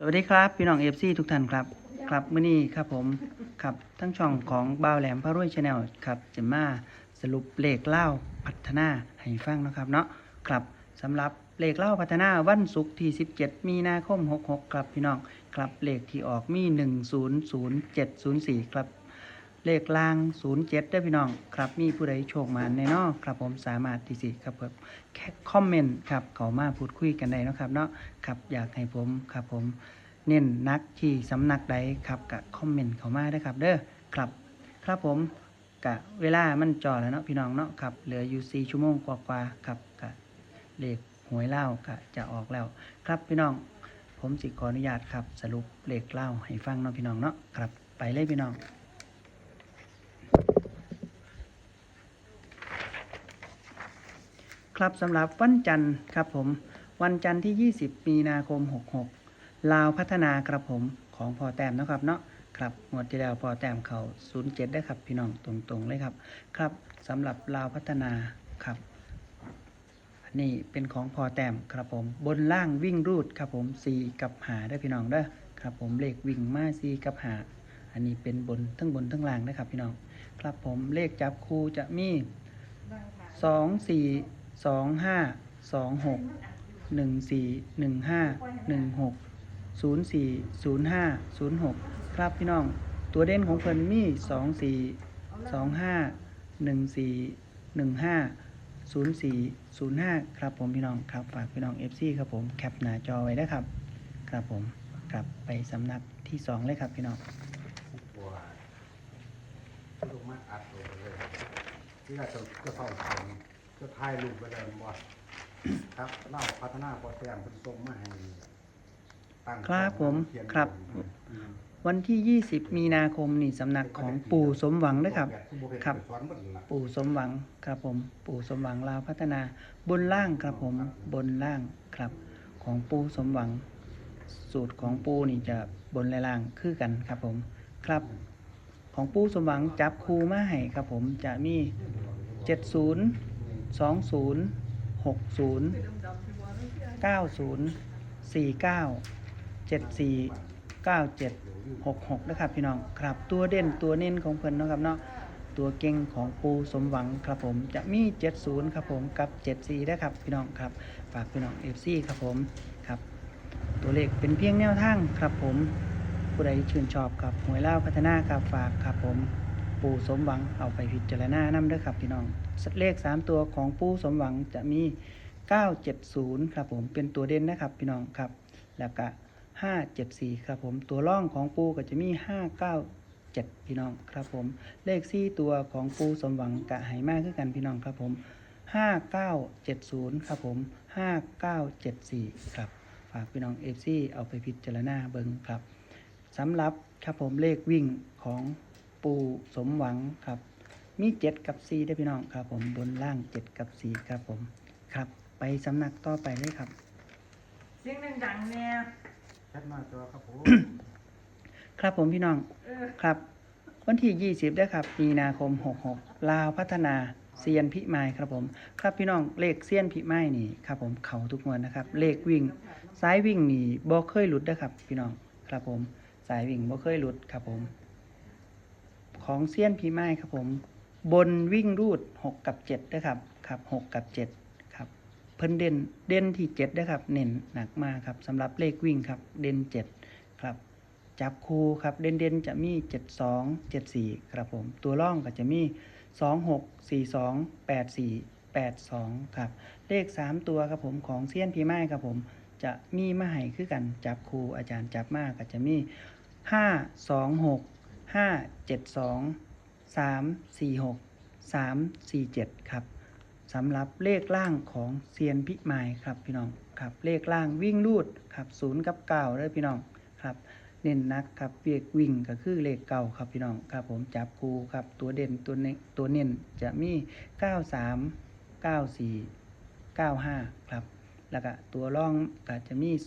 สวัสดีครับพี่น้องเอฟซีทุกท่านครับครับมื้อนี้ครับผมครับทั้งช่องของบ่าวแหลมพระรวยชาแนลครับจะมาสรุปเลขเล่าพัฒนาให้ฟังนะครับเนาะครับสำหรับเลขเล่าพัฒนาวันศุกร์ที่ 17 มีนาคม 66 ครับพี่น้องครับเลขที่ออกมี 100704ครับ เลขล่าง 07ได้พี่น้องครับมีผู้ใดโชคมาแน่เนอนครับผมสามารถที่สิครับผมแค่คอมเมนต์ครับเขามาพูดคุยกันได้นะครับเนาะครับอยากให้ผมครับผมเน้นนักที่สำนักใดครับกะคอมเมนต์เขามาได้ครับ เด้อครับครับผมกะเวลามันจอแล้วเนาะพี่น้องเนาะครับเหลืออยู่4ชั่วโมงกว่าๆครับกะเลขหวยเล่ากะจะออกแล้ว ครับพี่น้อง ผมสิขออนุญาตครับ สรุปเลขเล่าให้ฟังเนาะพี่น้องเนาะครับไปเลยพี่น้อง ครับสำหรับวันจันทร์ครับผม วันจันทร์ที่ 20 มีนาคม 66 ลาวพัฒนาครับผมของพอแต้มนะครับเนาะครับงวดที่แล้วพอแต้มเขา07 ได้ครับพี่น้องตรงๆเลยครับ ครับสำหรับลาวพัฒนาครับอันนี้เป็นของพอแต้มครับผม บนล่างวิ่งรูดครับผม4กับหาได้พี่น้องเด้อครับผมเลขวิ่งมา4กับหาอันนี้เป็นบนทั้งบนทั้งล่างนะครับพี่น้อง ครับผมเลขจับคู่จะมีสอง สองห้าสองหกหนึ่งสี่หนึ่งห้าหนึ่งหกศูนย์สี่ศูนย์ห้าศูนย์หกครับพี่น้อง ตัวเด่นของเพิ่นมีสองสี่สองห้าหนึ่งสี่หนึ่งห้าศูนย์สี่ศูนย์ห้าครับผมพี่น้องครับฝากพี่น้องเอฟซีครับผมแคปหน้าจอไว้นะครับ ครับผมกลับไปสำนักที่สองเลยครับพี่น้องที่เราจะจะเข้าทา งจะถ่ายรูปไปเลยบ่ครับเล่าพัฒนาพอแต้มเป็นทรงมาให้ตั้งครับผมเขียนครับ อืมวันที่ 20 มีนาคมนี่สำนักของปู่สมหวังนะครับ ครับ สอนหมดล่ะ ปู่สมหวังครับผม ปู่สมหวังลาวพัฒนาบนล่างครับผมบนล่างครับ ของปู่สมหวัง สูตรของปู่นี่จะบนและล่างคือกันครับผมครับ ของปู่สมหวังจับคูมาให้ครับผมจะมี 70 20 60 90 49 74 97 66นะครับพี่น้องครับตัวเด่นตัวเน้นของเพิ่นนะครับเนาะตัวเก่งของปูสมหวังครับผมจะมี 70 ครับผมกับ 74 นะครับพี่น้องครับฝากพี่น้อง FC ครับผมครับตัวเลขเป็นเพียงแนวทางครับผมผู้ใดชื่นชอบครับหวยเล่าพัฒนาครับฝากครับผม ปูสมหวังเอาไปพิจารณานํเด้อครับพี่น้องเลข 3 ตัวของปูสมหวังจะมี 970 ครับผมเป็นตัวเด่นนะครับพี่น้องครับ แล้วก็ 574 ครับผมตัวร่องของปูก็จะมี 597 พี่น้องครับผมเลขสี่ตัวของปูสมหวังกะไหมากคือกันพี่น้องครับผมห้าเก้าเจ็ดศูนย์ครับผมห้าเก้าเจ็ดสี่ครับ ฝากพี่น้องเอฟซีเอาไปพิจารณาเบิงครับสำหรับครับผมเลขวิ่งของ ปูสมหวังครับ มีเจ็ดกับสี่ได้อพี่น้องครับ ผมบนล่างเจ็ดกับสี่ครับผมครับ ไปสำนักต่อไปเลยครับ เสียงดังๆเนี่ยแคปหน้าจอครับผม ครับผมพี่น้องเออครับ วันที่ 20ด้วยครับมีนาคม 66 ลาวพัฒนาเซียนพิมายครับผม ครับพี่น้องเลขเซียนพิมายนี่ครับผมเขาทุกงวดนะครับ เลขวิ่งสายวิ่งนี่บ่เคยหลุดนะครับ พี่น้องครับผมสายวิ่งบ่เคยหลุดครับผม ของเซียนพิมายครับผม บนวิ่งรูด 6 กับ7นะครับครับ6กับ 7 ครับ เพิ่นเด่นเด่นที่7นะครับ เน้นหนักมากครับสำหรับเลขวิ่งครับ เด่น 7 ครับ จับคู่ครับ เด่นเด่นจะมี 72 74 ครับผม ตัวร่องก็จะมี 26 42 84 82 ครับ เลข 3 ตัวครับผมของเซียนพีไม้ครับผม จะมีมาให้คือกันจับครูอาจารย์จับมากก็จะมี 5 2 6 5 7 2 3 4 6 3 4 7ครับสำหรับเลขล่างของเซียนพิมายครับพี่น้องครับเลขล่างวิ่งรูดครับ0กับเด้อพี่น้องครับเน้นนักครับเวียกวิ่งก็คือเลขเก่าครับพี่น้องครับผมจับคูครับตัวเด่นตัวเนตัวเน้นจะมี 93 94 95 ครับ แล้วก็ตัวร่องก็จะมี 03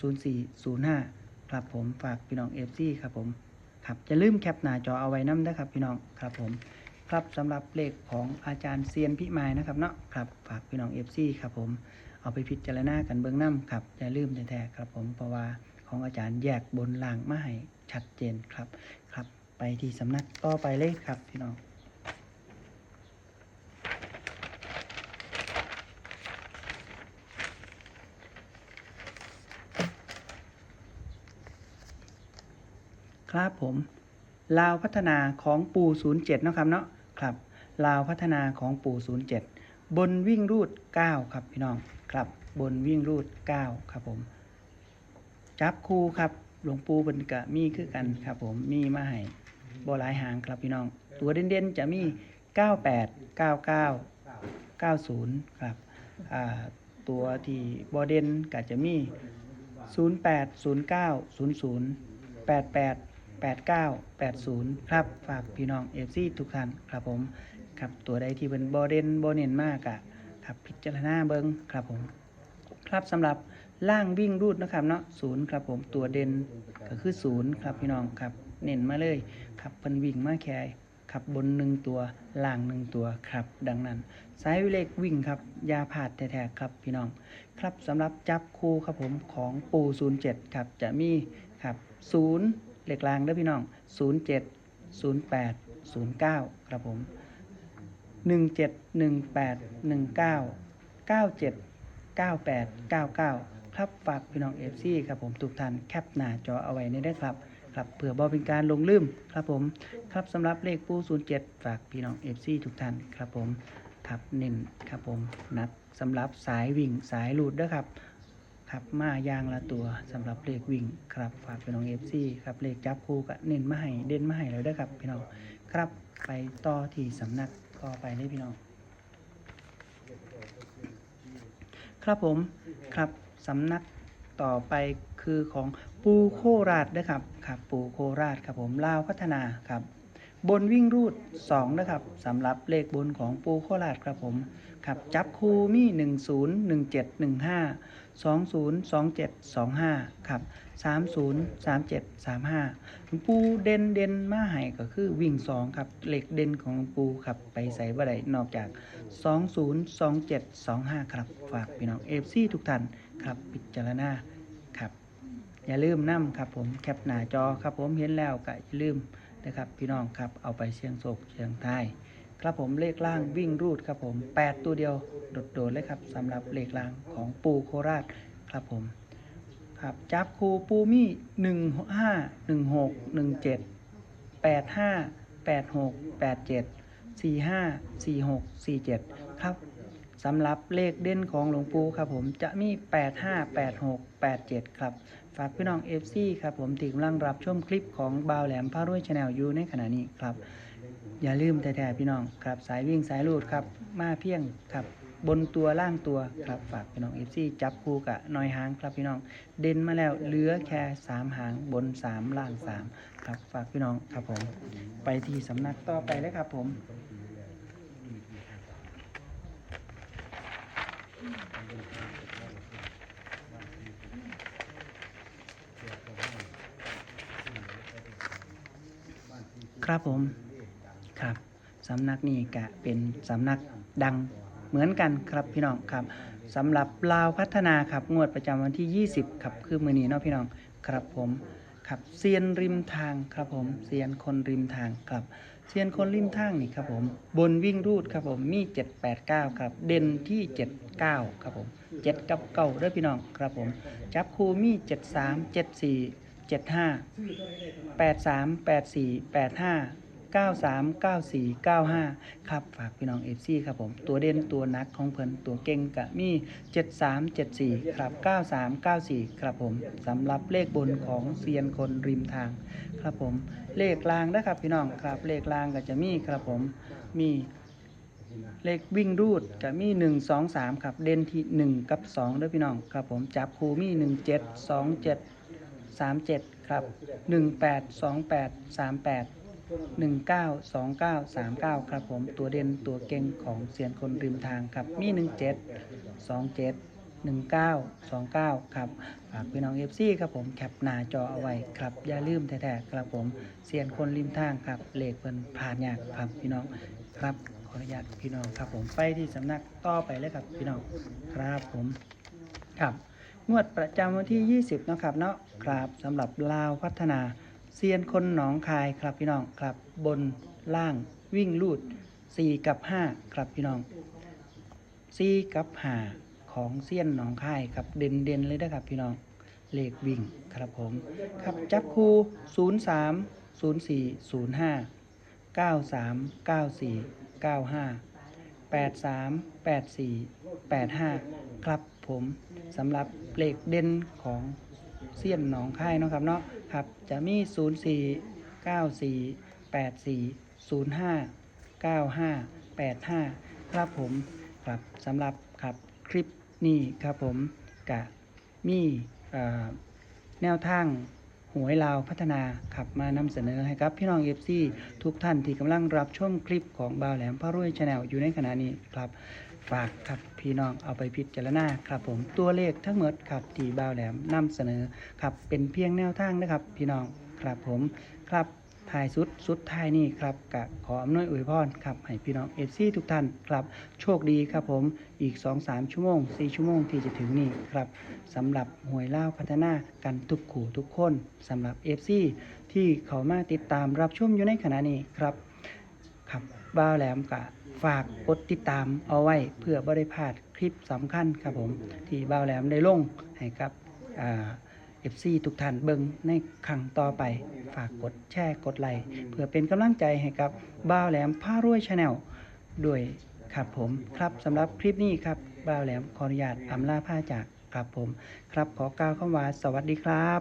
04 05 ครับผมฝากพี่น้อง FC ครับผม ครับจะลืมแคปหน้าจอเอาไว้น้ำนะครับพี่น้องครับผมครับสำหรับเลขของอาจารย์เซียนพิมายนะครับเนาะครับฝากพี่น้อง FC ครับผมเอเอาไปพิจารณากันเบื้องน้ำครับอย่าลืมแท้ๆครับผมเพราะว่าของอาจารย์แยกบนล่างมาให้ชัดเจนครับครับ ไปที่สำนักต่อไปเลยครับพี่น้อง ครับผมลาวพัฒนาของปู07เนะครับเนาะครับลาวพัฒนาของปู07 บนวิ่งรูด 9 ครับพี่น้องครับบนวิ่งรูด 9 ครับผม จับคู่ครับหลวงปู่เป็นกะมีคือกันครับผมมีมาให้บหลายหางครับพี่น้อง ตัวเด่นๆจะมี 98 99 90 ครับอ่าตัวที่บอเด่นก็จะมี 08 09 00 88 89 80 ครับ ฝากพี่น้องเอฟซีทุกท่านครับผม ครับตัวใดที่เป็นบอเดนบอเนนมากอะครับพิจารณาเบิงครับผม ครับสำหรับล่างวิ่งรูดนะครับเนาะศูนย์ครับผมตัวเด่นก็คือศูนย์ครับพี่น้องครับ เน้นมาเลยครับเพิ่นวิ่งมาแค่ครับบนหนึ่งตัวล่างหนึ่งตัวครับ ดังนั้นสายวิเลขวิ่งครับยาผาดแท้ๆครับพี่น้อง ครับสำหรับจับคู่ครับผมของปู07ครับจะมีครับ0 เหล็กลางเด้อพี่น้อง 07 08 09 ครับผม 17 18 19 97 98 99 ครับฝากพี่น้อง FC ครับผมทุกท่านแคปหน้าจอเอาไว้ในได้ครับครับเผื่อบ่เป็นการลงลืมครับผม ครับสำหรับเลขปู07 ฝากพี่น้อง FC ทุกท่านครับผมครับเน้นครับผมนัดสำหรับสายวิ่งสายหลุดด้อครับ ครับมาอย่างละตัวสำหรับเลขวิ่งครับฝากพี่น้องเอฟซีครับเลขจับคู่กับเน้นมาให้เด่นมาให้แล้วด้อครับพี่น้องครับไปต่อที่สำนักต่อไปเลยพี่น้อง ครับผมครับสำนักต่อไปคือของปูโคราชนะครับครับปูโคราชครับผมลาวพัฒนาครับ บนวิ่งรูด 2 นะครับสำหรับเลขบนของปูโคราชครับผม ครับจับคูมี 10 17 15 20 27 25 ครับ 30 37 35หลวงปูเด่นเด่นมาให้ก็คือวิ่ง 2 ครับเลขเด่นของหลวงปูครับไปใส่บ่ได้นอกจาก 20 27 25 ครับ ฝากพี่น้องเอฟซีทุกท่านครับพิจารณาครับ อย่าลืมนํครับผมแคปหน้าจอครับผมเห็นแล้วก็อย่าลืม นะครับ พี่น้องครับเอาไปเชียงโศกเชียงทายครับผมเลขล่างวิ่งรูดครับผม 8 ตัวเดียวโดดๆเลยครับสำหรับเลขล่างของปูโคราชครับผมครับจับคูปูมี่15 16 17 85 86 87 45 46 47ครับสำหรับเลขเด่นของหลวงปู่ครับผมจะมี85 86 87ครับ ฝากพี่น้อง FC ครับผมที่กำลังรับชมคลิปของบาวแหลมพารวยชาแนลยูในขณะนี้ครับ อย่าลืมแต่แต่พี่น้องครับสายวิ่งสายลูดครับมาเพียงครับบนตัวล่างตัวครับฝากพี่น้อง FC จับคู่กับน้อยหางครับพี่น้อง เด่นมาแล้วเหลือแค่3หางบน3ล่าง3ครับฝากพี่น้องครับผม ไปที่สำนักต่อไปเลยครับผม ครับผมครับสำนักนี้ก็เป็นสำนักดังเหมือนกันครับพี่น้องครับสำหรับลาวพัฒนาครับงวดประจำวันที่ 20ครับคือมือนี้เนาะพี่น้องครับผมครับเซียนริมทางครับผมเซียนคนริมทางครับเซียนคนริมทางนี่ครับผมบนวิ่งรูดครับผมมี 789 ครับ เด่นที่ 79 ครับผม 7 กับเก้าด้อพี่น้องครับผม จับคูมี 73 74 75 8 3 8 4 8 5 9 3 9 4 9 5ครับ ฝากพี่น้องเอฟซีครับผม ตัวเด่นตัวนักของเพิ่นตัวเก่งกะมี7 3 7 4ครับ9 3 9 4ครับผมสำหรับเลขบนของเซียนคนริมทาง ครับผม เลขลางนะครับพี่น้องครับเลขลางก็จะมีครับผมมีเลขวิ่งรูดก็มี 1 2 3 ครับ เด่นที่ 1 กับ2ด้วยพี่น้องครับผมจับคูมี 1 7 2 7 สามเจ็ดครับหนึ่งแปดสองแปดสามแปดหนึ่งเก้าสองเก้าสามเก้าครับผมตัวเด่นตัวเก่งของเซียนคนริมทางครับมีหนึ่งเจ็ดสองเจ็ดหนึ่งเก้าสองเก้าครับฝากพี่น้องเอฟซีครับผมแคปหน้าจอเอาไว้ครับ อย่าลืมแท้ๆครับผมเซียนคนริมทางครับเลขเพิ่นผ่านยากครับพี่น้องครับขออนุญาตพี่น้องครับผมไปที่สำนักต่อไปเลยครับพี่น้องครับผมครับ งวดประจำวันที่ 20 นะครับเนาะครับสำหรับลาวพัฒนาเซียนคนหนองคายครับพี่น้องครับบนล่างวิ่งลูด 4 กับ 5 ครับพี่น้อง 4 กับ 5 ของเซียนหนองคายครับเด่นเด่นเลยนะครับพี่น้องเลขวิ่งครับผมครับจับคู่03 04 05 93 94 95 83 84 85 ครับผมสำหรับ เลขเด่นของเซียนหนองค่ายเนาะครับเนาะครับจะมี 04 94 84 05 95 85 ครับผมครับสำหรับครับคลิปนี้ครับผมกะมีเอ่อแนวทางหวยลาวพัฒนาขับมานำเสนอให้กับพี่น้องเอฟซีทุกท่านที่กำลังรับชมคลิปของบาวแหลมพระรวยชาแนลอยู่ในขณะนี้ครับ ฝากครับพี่น้องเอาไปพิจารณาครับผมตัวเลขทั้งหมดครับที่บ่าวแหลมนำเสนอครับเป็นเพียงแนวทางนะครับ พี่น้องครับผมครับท้ายสุดสุดท้ายนี่ครับกะขออำนวยอวยพรครับให้พี่น้องเอฟซีทุกท่านครับ โชคดีครับผมอีก 2-3 ชั่วโมง 4 ชั่วโมงที่จะถึงนี่ครับสำหรับหวยเล่าพัฒนากันทุกขู่ทุกคนสำหรับเอฟซีที่เขามาติดตามรับชมอยู่ในขณะนี้ครับครับบ้าวแหลมกะ ฝากกดติดตามเอาไว้เพื่อบริพลาดคลิปสำคัญครับผมที่บ้าวแหลมได้ลงให้กับเอฟซีทุกท่านเบิงในครั้งต่อไป ฝากกดแชร์กดไลค์เพื่อเป็นกำลังใจให้กับบ้าวแหลมผ้ารวยชาแนลด้วยครับผมครับสำหรับคลิปนี้ครับบ้าวแหลมขออนุญาตอำลาผ้าจากครับผม ครับขอกล่าวคำว่าสวัสดีครับ